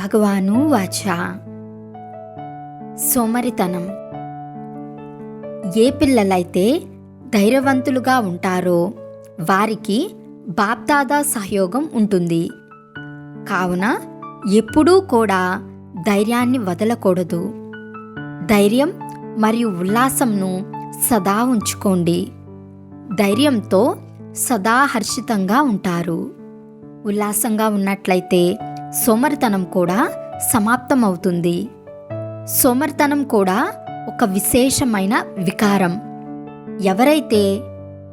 భగవాను వాచ. సోమరితనం. ఏ పిల్లలైతే ధైర్యవంతులుగా ఉంటారో వారికి బాప్దాదా సహయోగం ఉంటుంది. కావున ఎప్పుడూ కూడా ధైర్యాన్ని వదలకూడదు. ధైర్యం మరియు ఉల్లాసంను సదా ఉంచుకోండి. ధైర్యంతో సదా హర్షితంగా ఉంటారు. ఉల్లాసంగా ఉన్నట్లయితే సోమరితనం కూడా సమాప్తమవుతుంది. సోమరితనం కూడా ఒక విశేషమైన వికారం. ఎవరైతే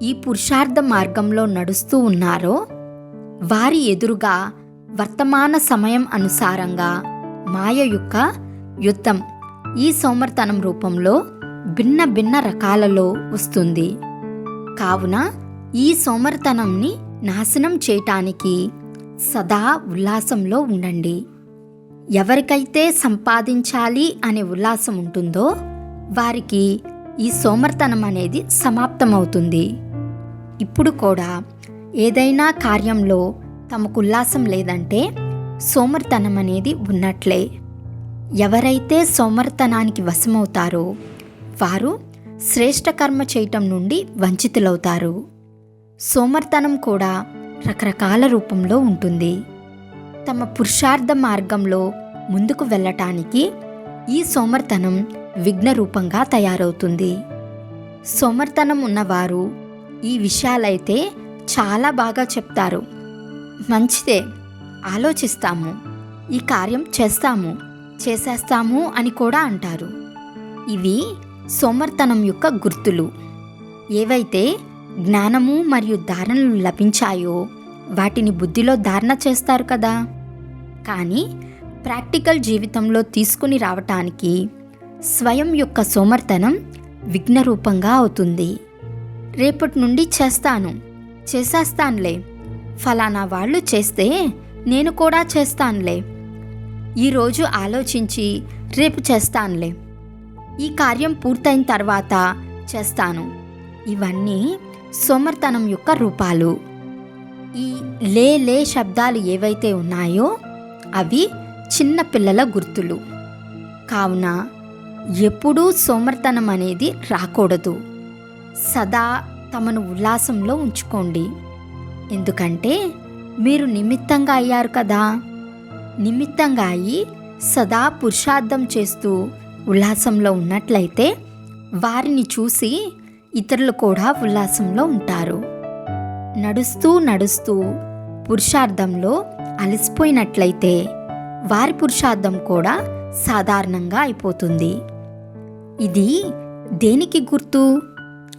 ఈ పురుషార్థ మార్గంలో నడుస్తూ ఉన్నారో వారి ఎదురుగా వర్తమాన సమయం అనుసారంగా మాయ యొక్క యుద్ధం ఈ సోమర్తనం రూపంలో భిన్న భిన్న రకాలలో వస్తుంది. కావున ఈ సోమర్తనంని నాశనం చేయటానికి సదా ఉల్లాసంలో ఉండండి. ఎవరికైతే సంపాదించాలి అనే ఉల్లాసం ఉంటుందో వారికి ఈ సోమర్తనం అనేది సమాప్తమవుతుంది. ఇప్పుడు కూడా ఏదైనా కార్యంలో తమకు ఉల్లాసం లేదంటే సోమర్తనం అనేది ఉన్నట్లే. ఎవరైతే సోమర్తనానికి వశమవుతారో వారు శ్రేష్ఠ కర్మ చేయటం నుండి వంచితులవుతారు. సోమర్తనం కూడా రకరకాల రూపంలో ఉంటుంది. తమ పురుషార్థ మార్గంలో ముందుకు వెళ్ళటానికి ఈ సోమర్తనం విఘ్న రూపంగా తయారవుతుంది. సోమర్తనం ఉన్నవారు ఈ విషయాలైతే చాలా బాగా చెప్తారు. మంచిదే ఆలోచిస్తాము ఈ కార్యం చేస్తాము చేసేస్తాము అని కూడా అంటారు. ఇవి సోమర్తనం యొక్క గుర్తులు. ఏవైతే జ్ఞానము మరియు ధారణలు లభించాయో వాటిని బుద్ధిలో ధారణ చేస్తారు కదా. కానీ ప్రాక్టికల్ జీవితంలో తీసుకుని రావటానికి స్వయం యొక్క సోమర్తనం విఘ్నరూపంగా అవుతుంది. రేపటి నుండి చేస్తాను చేసేస్తానులే. ఫలానా వాళ్ళు చేస్తే నేను కూడా చేస్తానులే. ఈరోజు ఆలోచించి రేపు చేస్తానులే. ఈ కార్యం పూర్తయిన తర్వాత చేస్తాను. ఇవన్నీ సోమర్తనం యొక్క రూపాలు. ఈ లే లే శబ్దాలు ఏవైతే ఉన్నాయో అవి చిన్న పిల్లల గుర్తులు. కావున ఎప్పుడూ సోమర్తనం అనేది రాకూడదు. సదా తమను ఉల్లాసంలో ఉంచుకోండి. ఎందుకంటే మీరు నిమిత్తంగా అయ్యారు కదా. నిమిత్తంగా అయి సదా పురుషార్థం చేస్తూ ఉల్లాసంలో ఉన్నట్లయితే వారిని చూసి ఇతరులు కూడా ఉల్లాసంలో ఉంటారు. నడుస్తూ నడుస్తూ పురుషార్థంలో అలసిపోయినట్లయితే వారి పురుషార్థం కూడా సాధారణంగా అయిపోతుంది. ఇది దేనికి గుర్తు?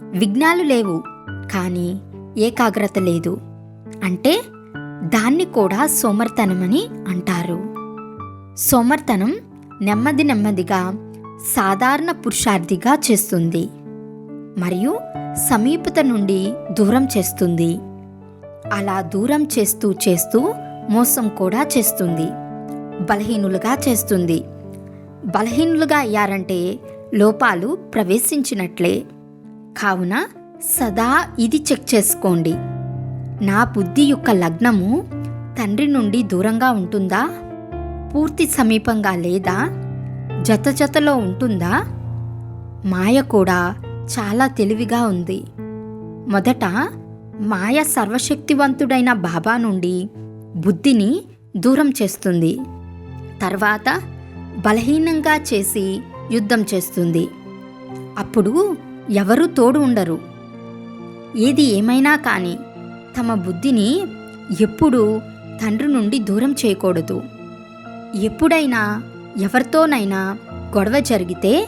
విఘ్నాలు లేవు కానీ ఏకాగ్రత లేదు. అంటే దాన్ని కూడా సోమర్తనమని అంటారు. సోమర్తనం నెమ్మది నెమ్మదిగా సాధారణ పురుషార్థిగా చేస్తుంది. మరియు సమీపత నుండి దూరం చేస్తుంది. అలా దూరం చేస్తూ చేస్తూ మోసం కూడా చేస్తుంది. బలహీనులుగా చేస్తుంది. బలహీనులుగా అయ్యారంటే లోపాలు ప్రవేశించినట్లే. కావున సదా ఇది చెక్ చేసుకోండి. నా బుద్ధి యొక్క లగ్నము తండ్రి నుండి దూరంగా ఉంటుందా? పూర్తి సమీపంగా లేదా? జత జతలో ఉంటుందా? మాయ కూడా చాలా తెలివిగా ఉంది. మొదట మాయ సర్వశక్తివంతుడైన బాబా నుండి బుద్ధిని దూరం చేస్తుంది. తర్వాత బలహీనంగా చేసి యుద్ధం చేస్తుంది. అప్పుడు ఎవరూ తోడు ఉండరు. ఏది ఏమైనా కానీ తమ బుద్ధిని ఎప్పుడూ తండ్రి నుండి దూరం చేయకూడదు. ఎప్పుడైనా ఎవరితోనైనా గొడవ జరిగితే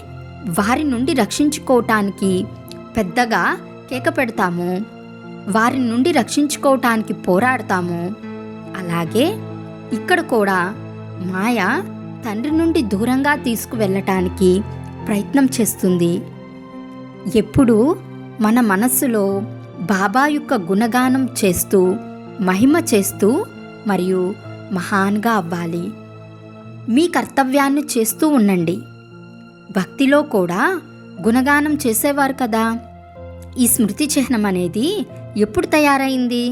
వారి నుండి రక్షించుకోవటానికి పెద్దగా కేక పెడతాము. వారి నుండి రక్షించుకోవటానికి పోరాడతాము. అలాగే ఇక్కడ కూడా మాయ తండ్రి నుండి దూరంగా తీసుకువెళ్ళటానికి ప్రయత్నం చేస్తుంది. ఎప్పుడు మన మనస్సులో బాబా యొక్క గుణగానం చేస్తూ మహిమ చేస్తూ మరియు మహాన్గా అవ్వాలి. మీ కర్తవ్యాన్ని చేస్తూ ఉండండి. భక్తిలో కూడా గుణగానం చేసేవారు కదా. ఈ స్మృతి చిహ్నం అనేది ఎప్పుడు తయారైంది?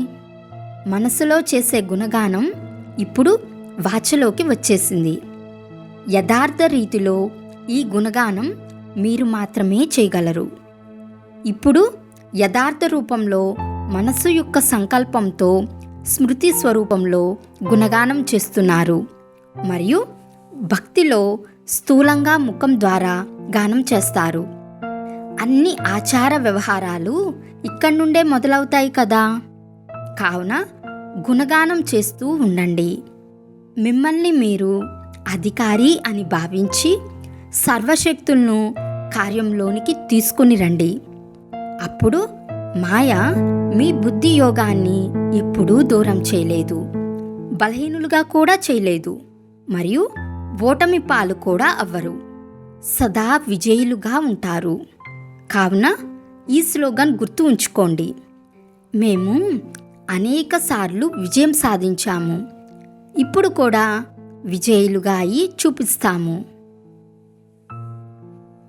మనసులో చేసే గుణగానం ఇప్పుడు వాచలోకి వచ్చేసింది. యథార్థ రీతిలో ఈ గుణగానం మీరు మాత్రమే చేయగలరు. ఇప్పుడు యథార్థ రూపంలో మనస్సు యొక్క సంకల్పంతో స్మృతి స్వరూపంలో గుణగానం చేస్తున్నారు. మరియు భక్తిలో స్థూలంగా ముఖం ద్వారా గానం చేస్తారు. అన్ని ఆచార వ్యవహారాలు ఇక్కడి నుండే మొదలవుతాయి కదా. కావున గుణగానం చేస్తూ ఉండండి. మిమ్మల్ని మీరు అధికారి అని భావించి సర్వశక్తులను కార్యంలోనికి తీసుకుని రండి. అప్పుడు మాయ మీ బుద్ధి యోగాన్ని ఎప్పుడూ దూరం చేయలేదు. బలహీనులుగా కూడా చేయలేదు. మరియు ఓటమి పాలు కూడా అవ్వరు. సదా విజయులుగా ఉంటారు. కావున ఈ స్లోగన్ గుర్తు ఉంచుకోండి. మేము అనేక సార్లు విజయం సాధించాము. ఇప్పుడు కూడా విజయులుగా అయి చూపిస్తాము.